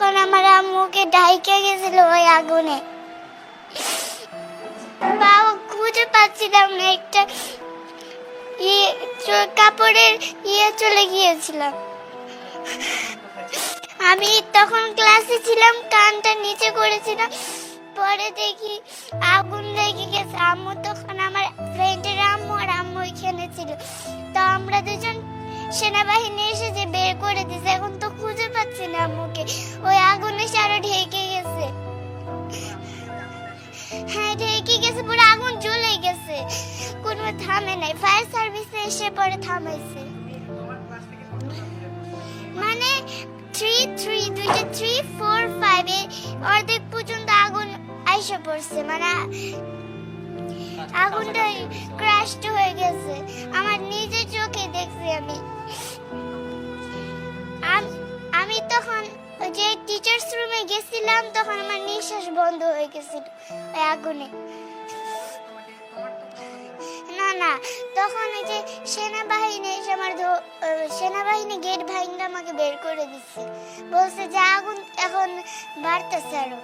তখন আমার আম্মুকে ডাইকে গেছিল ওই আগুনে। বাবা, খুঁজে পাচ্ছিলাম না, একটা ইয়ে কাপড়ের ইয়ে চলে গিয়েছিলাম আমি তখন ক্লাসে ছিলাম, কানটা নিচে করেছিলাম, পরে দেখি আগুন লেগে গেছে। আম্মু তখন আমার ফ্রেন্ডের আম্মু আর আম্মু ওইখানে ছিল। তো আমরা দুজন সেনাবাহিনী এসে যে বের করে দিছে আম্মুকে ওই আগুনে সারা ঢেকে গেছে। হ্যাঁ ঢেকে গেছে পুরো আগুন জ্বলে গেছে। কোনো থামে নাই ফায়ার সার্ভিসে এসে পরে থামাইছে। মানে থ্রি থ্রি দুইটা থ্রি ফোর ফাইভ অর্ধেক পর্যন্ত আগুন আইসা পড়ছে। মানে আগুনটা ক্র্যাশড হয়ে গেছে। যে টিচার্স রুমে গেছিলাম, তখন আমার নিঃশ্বাস বন্ধ হয়ে গেছিল। ওই আগুনে। না না, তখন ওই যে সেনাবাহিনী এসে আমার সেনাবাহিনী গেট ভাঙলে আমাকে বের করে দিচ্ছে। বলছে যে আগুন এখন বাড়তেছে আরও।